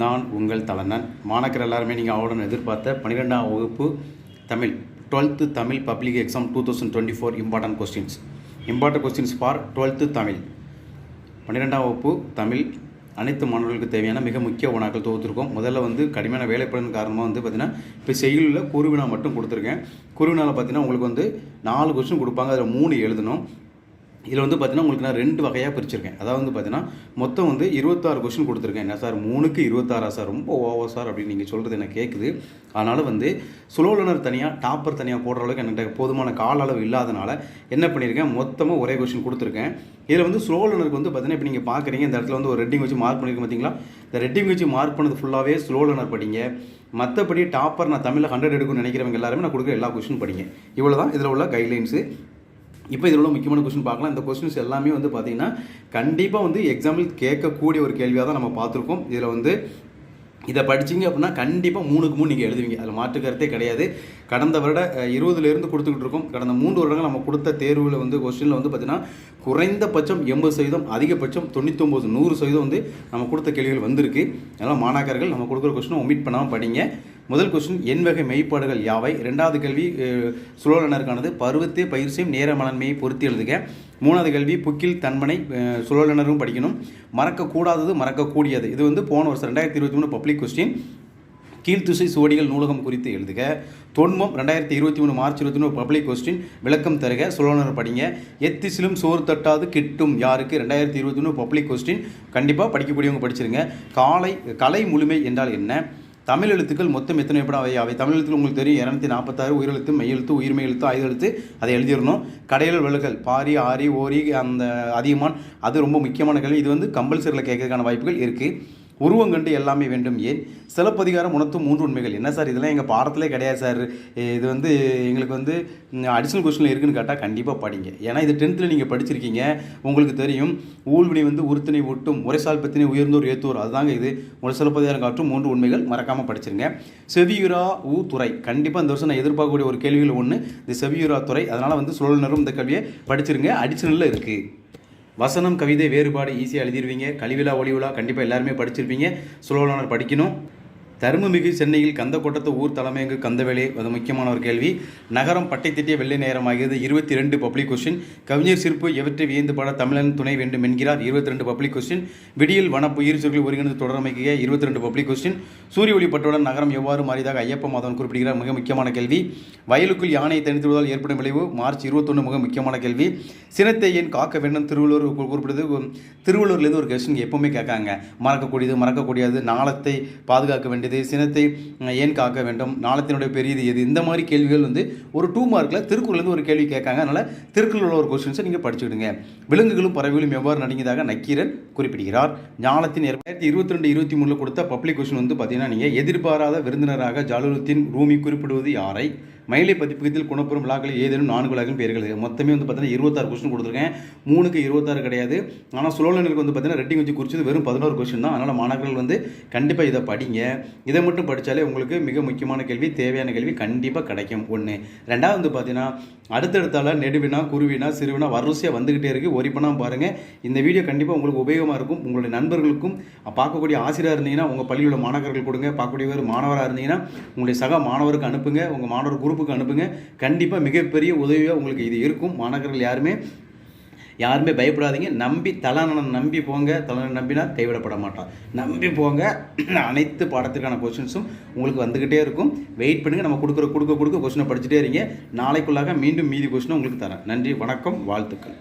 நான் உங்கள் தலைநன் மாணக்கர் எல்லாருமே நீங்கள் அவளுடன் எதிர்பார்த்த பன்னிரெண்டாம் வகுப்பு Tamil twelfth Tamil public exam two thousand twenty four important questions. Important questions for twelfth Tamil. பன்னிரெண்டாம் வகுப்பு தமிழ் அனைத்து மாணவர்களுக்கு தேவையான மிக முக்கிய உணாக்கள் தொகுத்திருக்கோம். முதல்ல வந்து கடுமையான வேலைப்படன் காரணமாக வந்து பார்த்தீங்கன்னா இப்போ செய்யுளில் குருவினா மட்டும் கொடுத்துருக்கேன். குருவினாவில் பார்த்தீங்கன்னா உங்களுக்கு வந்து நாலு கொஸ்டின் கொடுப்பாங்க. அதில் மூணு எழுதணும். இதில் வந்து பார்த்தீங்கன்னா உங்களுக்கு நான் ரெண்டு வகையாக பிரிச்சிருக்கேன். அதாவது வந்து பார்த்தீங்கன்னா மொத்தம் வந்து இருபத்தாறு கொஷின் கொடுத்துருக்கேன். என்ன சார்? மூணுக்கு இருபத்தாறா சார்? ரொம்ப ஓவர் சார் அப்படின்னு நீங்கள் சொல்கிறது எனக்கு கேட்குது அதனால் வந்து சுலோலனர் தனியாக டாப்பர் தனியாக போடுற அளவுக்கு என்கிட்ட போதுமான கால அளவு இல்லாதனால என்ன பண்ணியிருக்கேன் மொத்தமாக ஒரே கொஷின் கொடுத்துருக்கேன். இதில் வந்து ஸ்லோலனருக்கு வந்து பார்த்தீங்கன்னா இப்போ நீங்கள் பார்க்குறீங்க இந்த இடத்துல வந்து ஒரு ரெட்டிங் வச்சு மார்க் பண்ணியிருக்கேன் பார்த்தீங்களா இந்த ரெட்டிங் வச்சு மார்க் பண்ணது ஃபுல்லாகவே ஸ்லோலனர் படிங்க. மற்றபடி டாப்பர் நான் தமிழில் ஹண்ட்ரட் எடுக்கும்னு நினைக்கிறவங்க எல்லாருமே நான் கொடுக்குற எல்லா கொஷின் படிங்க. இவ்வளோ தான் இதில் உள்ள கைட்லைன்ஸு இப்போ இதில் உள்ள முக்கியமான கொஸ்டின் பார்க்கலாம். இந்த கொஸ்டின்ஸ் எல்லாமே வந்து பார்த்தீங்கன்னா கண்டிப்பாக வந்து எக்ஸாம்பிள் கேட்கக்கூடிய ஒரு கேள்வியாக தான் நம்ம பார்த்துருக்கோம். இதில் வந்து இதை படிச்சீங்க அப்படின்னா கண்டிப்பாக மூணுக்கு மூணு நீங்கள் எழுதுவீங்க. அதில் மாற்று கருத்தே கிடையாது. கடந்த வருட இருபதுலேருந்து கொடுத்துக்கிட்டு இருக்கோம். கடந்த மூன்று வருடங்கள் நம்ம கொடுத்த தேர்வில் வந்து கொஸ்டினில் வந்து பார்த்தீங்கன்னா குறைந்தபட்சம் எண்பது சதவீதம் அதிகபட்சம் தொண்ணூத்தொம்பது நூறு சதவீதம் வந்து நம்ம கொடுத்த கேள்விகள் வந்திருக்கு. அதனால் மாணாக்கர்கள் நம்ம கொடுக்குற கொஸ்டினை ஒமிட் பண்ணாமல் படிங்க. முதல் கொஸ்டின் என் வகை மெய்ப்பாடுகள் யாவை? ரெண்டாவது கேள்வி சுழலனருக்கானது பருவத்தை பயிர் செய்யும் நேர மலன்மையை பொருத்தி எழுதுக. மூணாவது கேள்வி புக்கில் தன்மனை சுழலனரும் படிக்கணும். மறக்கக்கூடாதது மறக்கக்கூடியது. இது வந்து போன வருஷம் ரெண்டாயிரத்தி இருபத்தி மூணு பப்ளிக் கொஸ்டின் கீழ்த்திசை சுவடிகள் நூலகம் குறித்து எழுதுக. தொன்மம் ரெண்டாயிரத்தி இருபத்தி மூணு மார்ச் இருபத்தி மூணு பப்ளிக் கொஸ்டின் விளக்கம் தருக. சுழலனர் படிங்க. எத்திசிலும் சோறு தட்டாது கிட்டும் யாருக்கு? ரெண்டாயிரத்தி இருபத்தி மூணு பப்ளிக் கொஸ்டின் கண்டிப்பாக படிக்கக்கூடியவங்க படிச்சிருங்க. காலை கலை முழுமை என்றால் என்ன? தமிழ் எழுத்துக்கள் மொத்தம் எத்தனை எப்படி அவை? அவை தமிழ் எழுத்துக்கள் உங்களுக்கு தெரியும். இரநூத்தி நாற்பத்தாறு உயிரெழுத்து மெய்யெழுத்து உயிர்மெய் எழுத்து ஆயுத எழுத்து அதை எழுதிடணும். கடையல் விலகல் பாரி ஆரி ஓரி அந்த அதிகமான் அது ரொம்ப முக்கியமான கேள்வி. இது வந்து கம்பல்சரியில் கேட்கறதுக்கான வாய்ப்புகள் இருக்குது உருவங்கண்டு எல்லாமே வேண்டும். ஏன்? சிலப்பதிகாரம் உணர்த்தும் மூன்று உண்மைகள். என்ன சார்? இதெல்லாம் எங்கள் பாடத்திலே கிடையாது சார். இது வந்து எங்களுக்கு வந்து அடிஷ்னல் கொஸ்டினில் இருக்குன்னு கேட்டால் கண்டிப்பாக படிங்க. ஏன்னா இது டென்த்தில் நீங்கள் படிச்சிருக்கீங்க. உங்களுக்கு தெரியும் ஊழ்வினை வந்து உறுத்தினை ஒட்டும் உரைசால் பத்தினை உயர்ந்தோர் ஏத்தோர். அதுதாங்க இது. ஒரு சிலப்பதிகாரம் காட்டும் மூன்று உண்மைகள். மறக்காமல் படிச்சிருங்க. செவியுரா ஊ துறை. கண்டிப்பாக இந்த வருஷம் நான் எதிர்பார்க்கக்கூடிய ஒரு கேள்வியில் ஒன்று இந்த செவியுரா துறை. அதனால் வந்து சுழலினரும் இந்த கல்வியை படிச்சிருங்க. அடிஷனலில் இருக்குது வசனம் கவிதை வேறுபாடு ஈஸியாக எழுதிருவீங்க. கழிவிழா ஒளிவிழா கண்டிப்பாக எல்லாருமே படிச்சிருப்பீங்க. சுலோலனர் படிக்கணும். தருமமிகு சென்னையில் கந்த ஊர் தலைமையங்கு கந்தவேலே அது முக்கியமான ஒரு கேள்வி. நகரம் பட்டை திட்டிய வெள்ளை நேரம் ஆகியது இருபத்தி ரெண்டு பப்ளிக் கொஸ்டின் கவிஞர் சிற்பு எவற்றை வியந்து பாட தமிழன் துணை வேண்டும் என்கிறார் இருபத்தி ரெண்டு பப்ளிக் கொஸ்டின் விடியில் வனப்பு உயிர் ஒருங்கிணைந்து தொடரமைக்க இருபத்தி ரெண்டு பப்ளிக் கொஸ்டின் சூரிய ஒளிப்பட்டுடன் நகரம் எவ்வாறு மாறியதாக ஐயப்ப மாதவன் குறிப்பிடுகிறார் மிக முக்கியமான கேள்வி. வயலுக்குள் யானையை தனித்துவதால் ஏற்படும் விளைவு மார்ச் இருபத்தொன்று மிக முக்கியமான கேள்வி. சினத்தை ஏன் காக்க வேண்டும்? திருவள்ளுவர் குறிப்பிடுது திருவள்ளூர்லேருந்து ஒரு கொஸ்டின் எப்பவுமே கேட்காங்க. மறக்கக்கூடியது மறக்கக்கூடியது நாளத்தை பாதுகாக்க வேண்டியது சினத்தை ஏன் காக்க வேண்டும்? நாளத்தினுடைய பெரியது எது? இந்த மாதிரி கேள்விகள் வந்து ஒரு டூ மார்க்கில் திருக்குறள்லேருந்து ஒரு கேள்வி கேட்காங்க. அதனால் திருக்குறள் ஒரு கொஸ்டின்ஸை நீங்கள் படிச்சுக்கிடுங்க. விலங்குகளும் பறவைகளும் எவ்வாறு நடுங்கியதாக நக்கீரன் குறிப்பிடுகிறார். ஞானத்தின் இரண்டாயிரத்தி இருபத்தி ரெண்டு இருபத்தி மூணில் கொடுத்த பப்ளிக் கொஸ்டின் வந்து பார்த்தீங்கன்னா நீங்கள் எதிர்பாராத விருந்தினராக ஜாலுலுத்தீன் ரூமி குறிப்பிடுவது யாரை? மயிலை பதிப்பகத்தில் குணப்புறம் விழாக்களில் ஏதேனும் நான்கு விழாக்கள் பெயர்கள் மொத்தமே வந்து பார்த்தீங்கன்னா இருபத்தாறு கொஸ்டின் கொடுத்துருக்கேன். மூணுக்கு இருபத்தாறு கிடையாது. ஆனால் சுழலனுக்கு வந்து பார்த்தீங்கன்னா ரெட்டிங் வச்சு குறிச்சது வெறும் பதினோரு கொஸ்டின் தான். அதனால் மாணவர்கள் வந்து கண்டிப்பாக இதை படிங்க. இதை மட்டும் படித்தாலே உங்களுக்கு மிக முக்கியமான கேள்வி தேவையான கேள்வி கண்டிப்பாக கிடைக்கும். ஒன்று ரெண்டாவது வந்து பார்த்தீங்கன்னா அடுத்தடுத்தால நெடுவினா குருவினா சிறுவினா வரிசையாக வந்துக்கிட்டே இருக்குது ஒரிப்பனாக பாருங்கள் இந்த வீடியோ கண்டிப்பாக உங்களுக்கு உபயோகமாக இருக்கும். உங்களுடைய நண்பர்களுக்கும் பார்க்கக்கூடிய ஆசிரியர் இருந்தீங்கன்னா உங்கள் பள்ளியில் உள்ள மாணவர்கள் கொடுங்க. பார்க்கக்கூடிய மாணவராக இருந்தீங்கன்னா உங்களுடைய சக மாணவருக்கு அனுப்புங்க. உங்கள் மாணவர் குரூப்புக்கு அனுப்புங்க. கண்டிப்பாக மிகப்பெரிய உதவியாக உங்களுக்கு இது இருக்கும். மாணவர்கள் யாருமே யாருமே பயப்படாதீங்க. நம்பி தலானனை நம்பி போங்க. தலானனை நம்பினா கைவிடப்பட மாட்டான். நம்பி போங்க. அனைத்து பாடத்திற்கான கொஷின்ஸும் உங்களுக்கு வந்துக்கிட்டே இருக்கும். வெயிட் பண்ணுங்கள் நம்ம கொடுக்குற கொடுக்க கொடுக்க கொஷினை படிச்சுட்டே இருங்க. நாளைக்குள்ளாக மீண்டும் மீதி கொஷினை உங்களுக்கு தரேன். நன்றி வணக்கம் வாழ்த்துக்கள்.